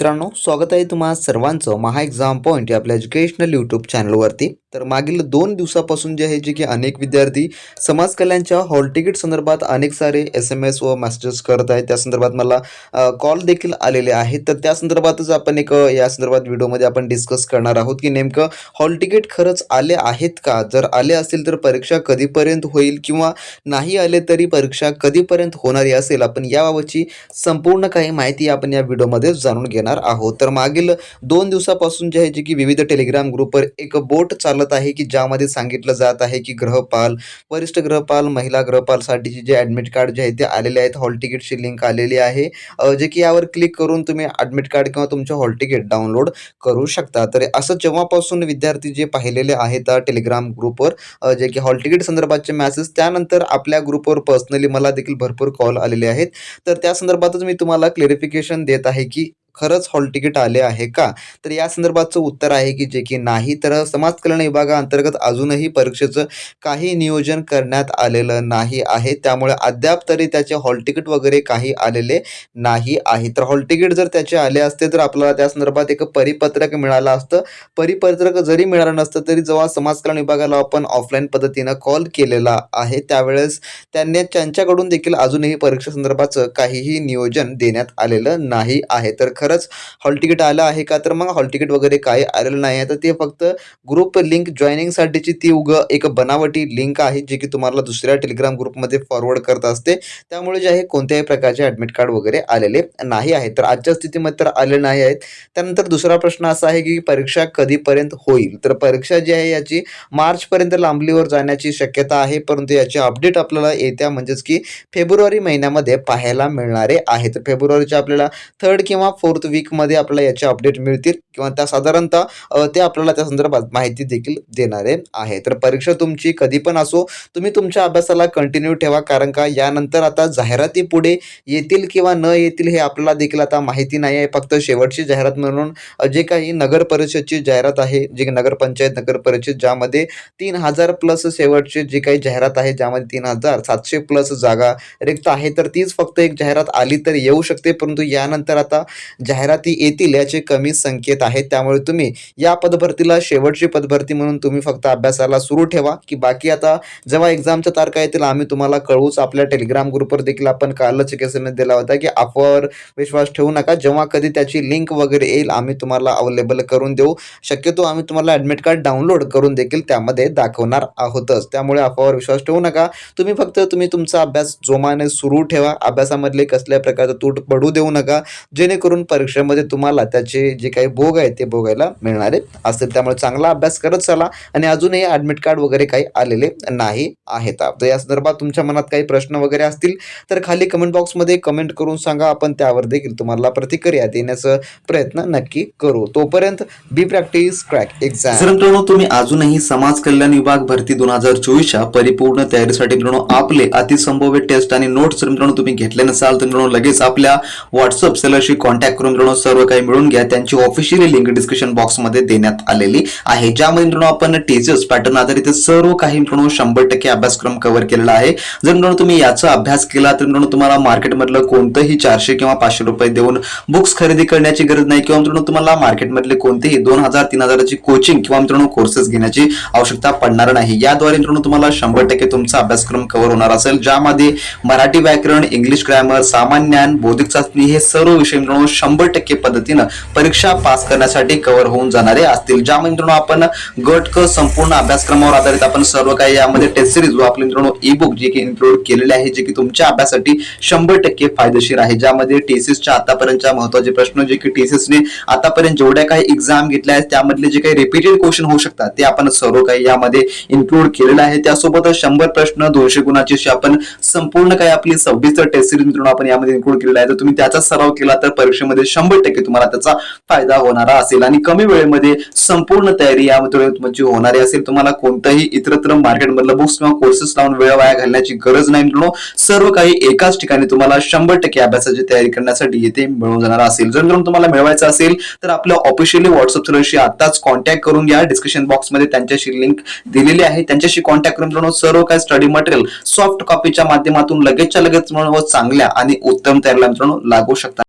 मित्रांनो स्वागत आहे तुम्हा सर्वांचं महा एक्झाम पॉईंट या आपल्या एज्युकेशनल यूट्यूब चॅनलवरती तर मागील दोन दिवसापासून जे आहे जे की अनेक विद्यार्थी समाज कल्याणच्या हॉल तिकीट संदर्भात अनेक सारे एस एम एस व मेसेजेस करत आहेत. त्या संदर्भात मला कॉल देखील आलेले आहेत. तर त्या संदर्भातच आपण एक या संदर्भात व्हिडिओमध्ये आपण डिस्कस करणार आहोत की नेमकं हॉल तिकीट खरंच आले आहेत का? जर आले असतील तर परीक्षा कधीपर्यंत होईल किंवा नाही आले तरी परीक्षा कधीपर्यंत होणारी असेल आपण याबाबतची संपूर्ण काही माहिती आपण या व्हिडिओमध्ये जाणून घेणार आहोत. तर मागील दोन दिवसापासून जे आहे जे की विविध टेलिग्राम ग्रुपवर एक बोट चालत आहे की ज्यामध्ये सांगितलं जात आहे की ग्रहपाल वरिष्ठ ग्रहपाल महिला ग्रहपालसाठीचे जे ॲडमिट कार्ड जे आहे ते आलेले आहेत. हॉल तिकीटची लिंक आलेली आहे. जे की यावर क्लिक करून तुम्ही ॲडमिट कार्ड किंवा तुमचं हॉल तिकीट डाउनलोड करू शकता. तर असं जेव्हापासून विद्यार्थी जे पाहिलेले आहेत टेलिग्राम ग्रुपवर जे की हॉल तिकीट संदर्भातचे मॅसेज त्यानंतर आपल्या ग्रुपवर पर्सनली मला देखील भरपूर कॉल आलेले आहेत. तर त्या संदर्भातच मी तुम्हाला क्लेरिफिकेशन देत आहे की खरंच हॉल तिकीट आले आहे का? तर या संदर्भातचं उत्तर आहे की जे की नाही. तर समाज कल्याण विभागाअंतर्गत अजूनही परीक्षेचं काही नियोजन करण्यात आलेलं नाही आहे. त्यामुळे अद्याप तरी त्याचे हॉल तिकीट वगैरे काही आलेले नाही आहे. तर हॉल तिकीट जर त्याचे आले असते तर आपल्याला त्या संदर्भात एक परिपत्रक मिळालं असतं. परिपत्रक जरी मिळालं नसतं तरी जेव्हा समाज कल्याण विभागाला आपण ऑफलाईन पद्धतीनं कॉल केलेला आहे त्यावेळेस त्यांनी त्यांच्याकडून देखील अजूनही परीक्षेसंदर्भाचं काहीही नियोजन देण्यात आलेलं नाही आहे. तर खरं खरंच हॉल तिकीट आलं आहे का? तर मग हॉल तिकीट वगैरे काही आलेलं नाही आहे. तर ते फक्त ग्रुप लिंक जॉईनिंगसाठीची ती उग एक बनावटी लिंक आहे जी की तुम्हाला दुसऱ्या टेलिग्राम ग्रुपमध्ये फॉरवर्ड करत असते. त्यामुळे जे आहे कोणत्याही प्रकारचे ॲडमिट कार्ड वगैरे आलेले नाही आहे तर आजच्या स्थितीमध्ये तर आले नाही आहेत. त्यानंतर दुसरा प्रश्न असा आहे की परीक्षा कधीपर्यंत होईल? तर परीक्षा जी आहे याची मार्चपर्यंत लांबलीवर जाण्याची शक्यता आहे. परंतु याची अपडेट आपल्याला येत्या म्हणजेच की फेब्रुवारी महिन्यामध्ये पाहायला मिळणारे आहे तर फेब्रुवारीच्या आपल्याला थर्ड किंवा फोर्थ वीकमध्ये आपल्याला याचे अपडेट मिळतील किंवा त्या साधारणतः ते आपल्याला त्या संदर्भात माहिती देखील देणारे आहे. तर परीक्षा तुमची कधी पण असो तुम्ही तुमच्या अभ्यासाला कंटिन्यू ठेवा कारण का यानंतर आता जाहिराती पुढे येतील किंवा न येतील हे आपल्याला देखील आता माहिती नाही आहे. फक्त शेवटची जाहिरात म्हणून जे काही नगर परिषदची जाहिरात आहे जी नगरपंचायत नगर परिषद ज्यामध्ये तीन हजार प्लस शेवटचे जे काही जाहिरात आहे ज्यामध्ये तीन हजार सातशे प्लस जागा रिक्त आहे तर तीच फक्त एक जाहिरात आली तर येऊ शकते. परंतु यानंतर आता जाहिराती येतील याचे कमी संकेत आहेत. त्यामुळे तुम्ही या पदभरतीला शेवटची पदभरती म्हणून तुम्ही फक्त अभ्यासाला सुरू ठेवा. की बाकी आता जेव्हा एक्झामच्या तारखा येतील आम्ही तुम्हाला कळवूच आपल्या टेलिग्राम ग्रुपवर देखील आपण कालच एक एस एम एस दिला होता की अफवावर विश्वास ठेवू नका. जेव्हा कधी त्याची लिंक वगैरे येईल आम्ही तुम्हाला अवेलेबल करून देऊ. शक्यतो आम्ही तुम्हाला ॲडमिट कार्ड डाउनलोड करून देखील त्यामध्ये दाखवणार आहोतच. त्यामुळे अफवावर विश्वास ठेवू नका. तुम्ही फक्त तुम्ही तुमचा अभ्यास जोमाने सुरू ठेवा. अभ्यासामधले कसल्या प्रकारचं तूट पडू देऊ नका. जेणेकरून परीक्षेमध्ये तुम्हाला त्याचे जे काही भोग आहेत ते भोगायला मिळणारे असतील त्यामुळे चांगला अभ्यास करत चला. आणि अजूनही ॲडमिट कार्ड वगैरे काही आलेले नाही आहेत. तर या संदर्भात तुमच्या मनात काही प्रश्न वगैरे असतील तर खाली कमेंट बॉक्समध्ये कमेंट करून सांगा. आपण त्यावर देखील तुम्हाला प्रतिक्रिया देण्याचा प्रयत्न नक्की करू. तोपर्यंत बी प्रॅक्टिस क्रॅक एक्झाम जर मित्रांनो तुम्ही अजूनही समाज कल्याण विभाग भरती दोन हजार चोवीसच्या परिपूर्ण तयारीसाठी मित्रांनो आपले अतिसंभव्य टेस्ट आणि नोट्स मित्रांनो तुम्ही घेतले नसाल तर मित्रांनो लगेच आपल्या व्हॉट्सअप सेलरशी कॉन्टॅक्ट करून मित्रांनो सर्व काही मिळून घ्या. त्यांची ऑफिशियली लिंक डिस्क्रिप्शन बॉक्समध्ये देण्यात आलेली आहे. ज्यामध्ये मित्रांनो आपण टीचर्स पॅटर्न आधारित सर्व काही मित्रांनो शंभर टक्के अभ्यासक्रम कव्हर केलेला आहे. जर मित्रांनो तुम्ही याचा अभ्यास केला तर मित्रांनो तुम्हाला मार्केटमधलं कोणतंही चारशे किंवा पाचशे रुपये देऊन बुक्स खरेदी करण्याची गरज नाही किंवा मित्रांनो तुम्हाला मार्केटमधले कोणतेही दोन हजार तीन हजाराची कोचिंग किंवा मित्रांनो कोर्सेस घेण्याची आवश्यकता पडणार नाही. याद्वारे मित्रांनो तुम्हाला शंभर टक्के तुमचा अभ्यासक्रम कव्हर होणार असेल. ज्यामध्ये मराठी व्याकरण इंग्लिश ग्रॅमर सामान्य ज्ञान बौद्धिक चाचणी हे सर्व विषय मित्रांनो शंभर टक्के पद्धतीनं परीक्षा पास करण्यासाठी कव्हर होऊन जाणारे असतील. ज्यामध्ये मित्रांनो आपण गट क संपूर्ण अभ्यासक्रमावर आधारित आपण सर्व काही यामध्ये टेस्ट सिरीज व आपले मित्रांनो ई बुक जे की इन्क्लूड केलेले आहे जे की तुमच्या अभ्यासासाठी शंभर टक्के फायदेशीर आहे. ज्यामध्ये टीसीसच्या आतापर्यंतच्या महत्त्वाचे प्रश्न जे की टीसीसने आतापर्यंत जेवढ्या काही एक्झाम घेतल्या आहेत त्यामधले जे काही रिपीटेड क्वेश्चन होऊ शकतात ते आपण सर्व काही यामध्ये इन्क्लूड केलेलं आहे. त्यासोबतच शंभर प्रश्न दोनशे गुणाची आपण संपूर्ण काही आपली सव्वीस टेस्ट सिरीज मित्रांनो आपण यामध्ये इन्क्लूड केलेला आहे. तर तुम्ही त्याचा सराव केला तर परीक्षेमध्ये शंभर टक्के तुम्हाला त्याचा फायदा होणारा असेल. आणि कमी वेळेमध्ये संपूर्ण तयारी यामध्ये तुमची होणारी असेल तुम्हाला कोणताही इतरत्र मार्केटमधलं बुक्स किंवा कोर्सेस लावून वेळ वाया घालण्याची गरज नाही. मित्रांनो सर्व काही एकाच ठिकाणी तुम्हाला शंभर टक्के अभ्यासाची तयारी करण्यासाठी येथे मिळून जाणार असेल. जर मित्रांनो तुम्हाला मिळवायचं असेल तर आपल्या ऑफिशियली व्हॉट्सअप सर्वशी आताच कॉन्टॅक्ट करून घ्या. डिस्क्रिप्शन बॉक्समध्ये त्यांच्याशी लिंक दिलेली आहे. त्यांच्याशी कॉन्टॅक्ट करून मित्रांनो सर्व काही स्टडी मटेरियल सॉफ्ट कॉपीच्या माध्यमातून लगेचच्या लगेच व चांगल्या आणि उत्तम तयारीला मित्रांनो लागू शकतात